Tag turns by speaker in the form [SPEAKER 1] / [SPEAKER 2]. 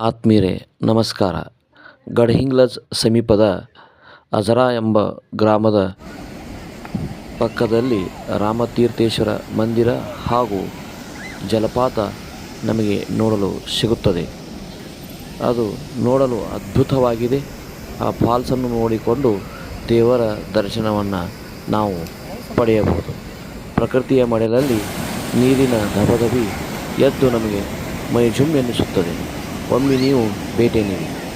[SPEAKER 1] ಆತ್ಮೀಯರೇ ನಮಸ್ಕಾರ. ಗಡ್ಹಿಂಗ್ಲಜ್ ಸಮೀಪದ ಅಜರಾ ಎಂಬ ಗ್ರಾಮದ ಪಕ್ಕದಲ್ಲಿ ರಾಮತೀರ್ಥೇಶ್ವರ ಮಂದಿರ ಹಾಗೂ ಜಲಪಾತ ನಮಗೆ ನೋಡಲು ಸಿಗುತ್ತದೆ. ಅದು ನೋಡಲು ಅದ್ಭುತವಾಗಿದೆ. ಆ ಫಾಲ್ಸನ್ನು ನೋಡಿಕೊಂಡು ದೇವರ ದರ್ಶನವನ್ನು ನಾವು ಪಡೆಯಬಹುದು. ಪ್ರಕೃತಿಯ ಮಡಲಲ್ಲಿ ನೀರಿನ ಧಬಧಬಿ ಎದ್ದು ನಮಗೆ ಮೈ one minimum bed enemy